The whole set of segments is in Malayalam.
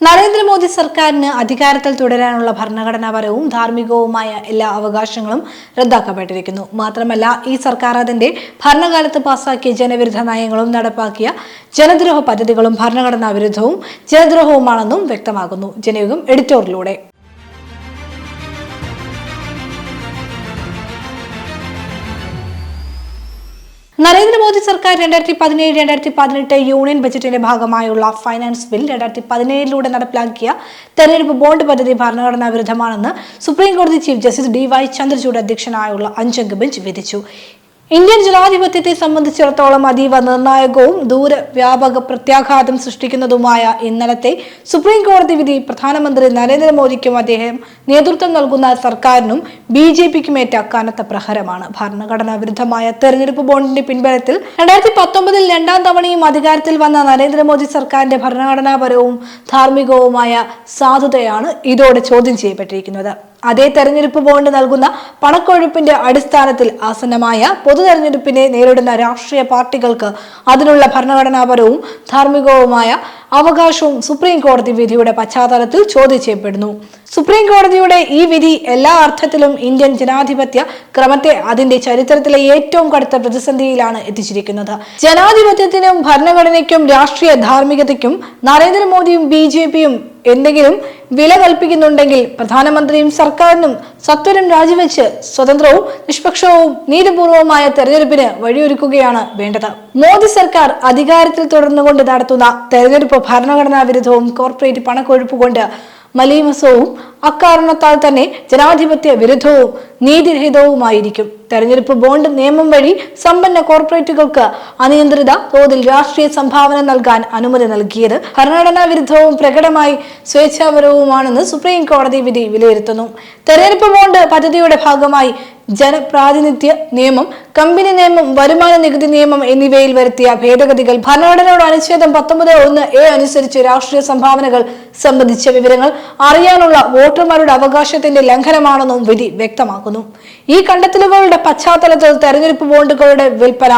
നരേന്ദ്രമോദി സർക്കാരിന് അധികാരത്തിൽ തുടരാനുള്ള ഭരണഘടനാപരവും ധാർമ്മികവുമായ എല്ലാ അവകാശങ്ങളും റദ്ദാക്കപ്പെട്ടിരിക്കുന്നു. മാത്രമല്ല ഈ സർക്കാർ അതിന്റെ ഭരണകാലത്ത് പാസാക്കിയ ജനവിരുദ്ധ നയങ്ങളും നടപ്പാക്കിയ ജനദ്രോഹ പദ്ധതികളും ഭരണഘടനാ വിരുദ്ധവും ജനദ്രോഹവുമാണെന്നും വ്യക്തമാകുന്നു ജനയുഗം എഡിറ്റോറിലൂടെ. നരേന്ദ്രമോദി സർക്കാർ രണ്ടായിരത്തി പതിനേഴ് രണ്ടായിരത്തി പതിനെട്ട് യൂണിയൻ ബജറ്റിന്റെ ഭാഗമായുള്ള ഫൈനാൻസ് ബിൽ രണ്ടായിരത്തി പതിനേഴിലൂടെ നടപ്പിലാക്കിയ തെരഞ്ഞെടുപ്പ് ബോണ്ട് പദ്ധതി ഭരണഘടനാ വിരുദ്ധമാണെന്ന് സുപ്രീം കോടതി chief justice D Y Chandrachud അധ്യക്ഷനായുള്ള അഞ്ചംഗ ബെഞ്ച് വിധിച്ചു. ഇന്ത്യൻ ജനാധിപത്യത്തെ സംബന്ധിച്ചിടത്തോളം അതീവ നിർണായകവും ദൂരവ്യാപക പ്രത്യാഘാതം സൃഷ്ടിക്കുന്നതുമായ ഇന്നലത്തെ സുപ്രീം കോടതി വിധി പ്രധാനമന്ത്രി നരേന്ദ്രമോദിക്കും അദ്ദേഹം നേതൃത്വം നൽകുന്ന സർക്കാരിനും ബി ജെ പിക്കുമേറ്റ കനത്ത പ്രഹരമാണ്. ഭരണഘടനാ വിരുദ്ധമായ തെരഞ്ഞെടുപ്പ് ബോണ്ടിന്റെ പിൻബലത്തിൽ രണ്ടായിരത്തി പത്തൊമ്പതിൽ രണ്ടാം തവണയും അധികാരത്തിൽ വന്ന നരേന്ദ്രമോദി സർക്കാരിന്റെ ഭരണഘടനാപരവും ധാർമ്മികവുമായ സാധുതയാണ് ഇതോടെ ചോദ്യം ചെയ്യപ്പെട്ടിരിക്കുന്നത്. അതേ തെരഞ്ഞെടുപ്പ് ബോണ്ട് നൽകുന്ന പണക്കൊഴുപ്പിന്റെ അടിസ്ഥാനത്തിൽ ആസന്നമായ പൊതു തെരഞ്ഞെടുപ്പിനെ നേരിടുന്ന രാഷ്ട്രീയ പാർട്ടികൾക്ക് അതിനുള്ള ഭരണഘടനാപരവും ധാർമ്മികവുമായ അവകാശവും സുപ്രീം കോടതി വിധിയുടെ പശ്ചാത്തലത്തിൽ ചോദ്യം ചെയ്യപ്പെടുന്നു. സുപ്രീം കോടതിയുടെ ഈ വിധി എല്ലാ അർത്ഥത്തിലും ഇന്ത്യൻ ജനാധിപത്യ ക്രമത്തെ അതിന്റെ ചരിത്രത്തിലെ ഏറ്റവും കടുത്ത പ്രതിസന്ധിയിലാണ് എത്തിച്ചിരിക്കുന്നത്. ജനാധിപത്യത്തിനും ഭരണഘടനയ്ക്കും രാഷ്ട്രീയ ധാർമ്മികതയ്ക്കും നരേന്ദ്രമോദിയും ബി ജെ പിയും എന്തെങ്കിലും വില കൽപ്പിക്കുന്നുണ്ടെങ്കിൽ പ്രധാനമന്ത്രിയും സർക്കാരിനും സത്വരം രാജിവെച്ച് സ്വതന്ത്രവും നിഷ്പക്ഷവും നീതിപൂർവവുമായ തെരഞ്ഞെടുപ്പിന് വഴിയൊരുക്കുകയാണ് വേണ്ടത്. മോദി സർക്കാർ അധികാരത്തിൽ തുടർന്നുകൊണ്ട് നടത്തുന്ന തെരഞ്ഞെടുപ്പ് ഭരണഘടനാ വിരുദ്ധവും കോർപ്പറേറ്റ് പണക്കൊഴുപ്പ് കൊണ്ട് മലീമസവും അക്കാരണത്താൽ തന്നെ ജനാധിപത്യ വിരുദ്ധവും നീതിരഹിതവുമായിരിക്കും. തെരഞ്ഞെടുപ്പ് ബോണ്ട് നിയമം വഴി സമ്പന്ന കോർപ്പറേറ്റുകൾക്ക് അനിയന്ത്രിത തോതിൽ രാഷ്ട്രീയ സംഭാവന നൽകാൻ അനുമതി നൽകിയത് ഭരണഘടനാ വിരുദ്ധവും പ്രകടമായി സ്വേച്ഛാപരവുമാണെന്ന് സുപ്രീം കോടതി വിധി വിലയിരുത്തുന്നു. തെരഞ്ഞെടുപ്പ് ബോണ്ട് പദ്ധതിയുടെ ഭാഗമായി ജനപ്രാതിനിധ്യ നിയമം കമ്പനി നിയമം വരുമാന നികുതി നിയമം എന്നിവയിൽ വരുത്തിയ ഭേദഗതികൾ ഭരണഘടനയുടെ അനുച്ഛേദം പത്തൊമ്പത് ഒന്ന് എ അനുസരിച്ച് രാഷ്ട്രീയ സംഭാവനകൾ സംബന്ധിച്ച വിവരങ്ങൾ അറിയാനുള്ള വോട്ടർമാരുടെ അവകാശത്തിന്റെ ലംഘനമാണെന്നും വിധി വ്യക്തമാക്കുന്നു. ഈ കണ്ടെത്തലുകളുടെ പശ്ചാത്തലത്തിൽ തെരഞ്ഞെടുപ്പ് ബോണ്ടുകളുടെ വിൽപ്പന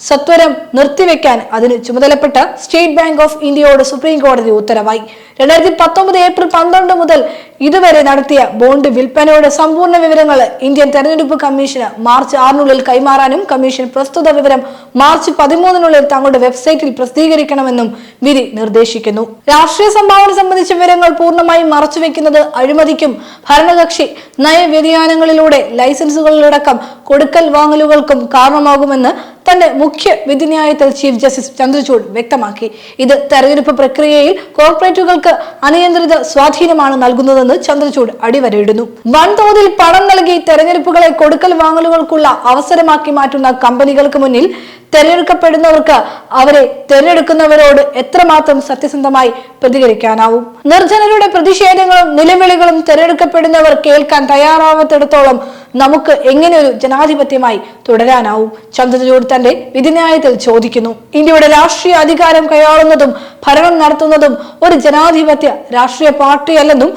സത്വരം നിർത്തിവെക്കാൻ അതിന് ചുമതലപ്പെട്ട സ്റ്റേറ്റ് ബാങ്ക് ഓഫ് ഇന്ത്യയോട് സുപ്രീം കോടതി ഉത്തരവായി. രണ്ടായിരത്തി പത്തൊമ്പത് ഏപ്രിൽ പന്ത്രണ്ട് മുതൽ ഇതുവരെ നടത്തിയ ബോണ്ട് വിൽപ്പനയുടെ സമ്പൂർണ വിവരങ്ങൾ ഇന്ത്യൻ തെരഞ്ഞെടുപ്പ് കമ്മീഷന് മാർച്ച് ആറിനുള്ളിൽ കൈമാറാനും കമ്മീഷൻ പ്രസ്തുത വിവരം മാർച്ച് പതിമൂന്നിനുള്ളിൽ തങ്ങളുടെ വെബ്സൈറ്റിൽ പ്രസിദ്ധീകരിക്കണമെന്നും വിധി നിർദ്ദേശിക്കുന്നു. രാഷ്ട്രീയ സംഭാവന സംബന്ധിച്ച വിവരങ്ങൾ പൂർണമായും മറച്ചുവെക്കുന്നത് അഴിമതിക്കും ഭരണകക്ഷി നയവ്യതിയാനങ്ങളിലൂടെ ലൈസൻസുകളിലടക്കം കൊടുക്കൽ വാങ്ങലുകൾക്കും കാരണമാകുമെന്ന് തന്റെ മുഖ്യ വിധിന്യായത്തിൽ ചീഫ് ജസ്റ്റിസ് ചന്ദ്രചൂഡ് വ്യക്തമാക്കി. ഇത് തെരഞ്ഞെടുപ്പ് പ്രക്രിയയിൽ കോർപ്പറേറ്റുകൾക്ക് അനിയന്ത്രിത സ്വാധീനമാണ് നൽകുന്നതെന്ന് ചന്ദ്രചൂഡ് അടിവരയിടുന്നു. വൻതോതിൽ പണം നൽകി തെരഞ്ഞെടുപ്പുകളെ കൊടുക്കൽ വാങ്ങലുകൾക്കുള്ള അവസരമാക്കി മാറ്റുന്ന കമ്പനികൾക്ക് മുന്നിൽ തെരഞ്ഞെടുക്കപ്പെടുന്നവർക്ക് അവരെ തെരഞ്ഞെടുക്കുന്നവരോട് എത്രമാത്രം സത്യസന്ധമായി പ്രതികരിക്കാനാവും? നിർജനരുടെ പ്രതിഷേധങ്ങളും നിലവിളികളും തെരഞ്ഞെടുക്കപ്പെടുന്നവർ കേൾക്കാൻ തയ്യാറാവാത്തിടത്തോളം നമുക്ക് എങ്ങനെ ഒരു ജനാധിപത്യമായി തുടരാനാവും? ചന്ദ്രചൂഡ് തന്റെ വിധിന്യായത്തിൽ ചോദിക്കുന്നു. ഇന്ത്യയുടെ രാഷ്ട്രീയ അധികാരം കൈയാളുന്നതും ഭരണം നടത്തുന്നതും ഒരു ജനാധിപത്യ രാഷ്ട്രീയ പാർട്ടിയല്ലെന്നും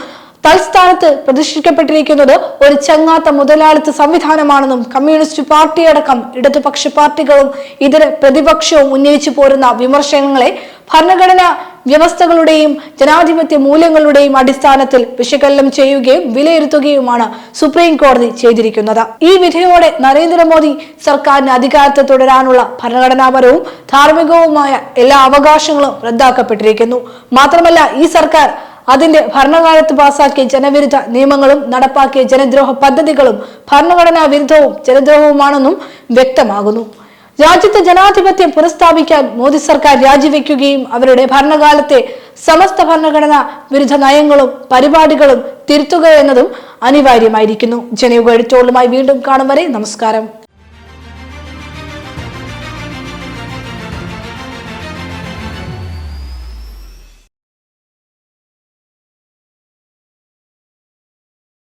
തൽസ്ഥാനത്ത് പ്രതിഷ്ഠിക്കപ്പെട്ടിരിക്കുന്നത് ഒരു ചങ്ങാത്ത മുതലാളിത്ത സംവിധാനമാണെന്നും കമ്മ്യൂണിസ്റ്റ് പാർട്ടിയടക്കം ഇടതുപക്ഷ പാർട്ടികളും ഇതര പ്രതിപക്ഷവും ഉന്നയിച്ചു പോരുന്ന വിമർശനങ്ങളെ ഭരണഘടനാ വ്യവസ്ഥകളുടെയും ജനാധിപത്യ മൂല്യങ്ങളുടെയും അടിസ്ഥാനത്തിൽ വിശകലനം ചെയ്യുകയും വിലയിരുത്തുകയുമാണ് സുപ്രീം കോടതി ചെയ്തിരിക്കുന്നത്. ഈ വിധിയോടെ നരേന്ദ്രമോദി സർക്കാരിന് അധികാരത്തിൽ തുടരാനുള്ള ഭരണഘടനാപരവും ധാർമ്മികവുമായ എല്ലാ അവകാശങ്ങളും റദ്ദാക്കപ്പെട്ടിരിക്കുന്നു. മാത്രമല്ല ഈ സർക്കാർ അതിന്റെ ഭരണകാലത്ത് പാസാക്കിയ ജനവിരുദ്ധ നിയമങ്ങളും നടപ്പാക്കിയ ജനദ്രോഹ പദ്ധതികളും ഭരണഘടനാ വിരുദ്ധവും ജനദ്രോഹവുമാണെന്നും വ്യക്തമാകുന്നു. രാജ്യത്തെ ജനാധിപത്യം പുനഃസ്ഥാപിക്കാൻ മോദി സർക്കാർ രാജിവെക്കുകയും അവരുടെ ഭരണകാലത്തെ സമസ്ത ഭരണഘടനാ വിരുദ്ധ നയങ്ങളും പരിപാടികളും തിരുത്തുക എന്നതും അനിവാര്യമായിരിക്കുന്നു. ജനയുഗ എഴുത്തോളുമായി വീണ്ടും കാണും വരെ. നമസ്കാരം.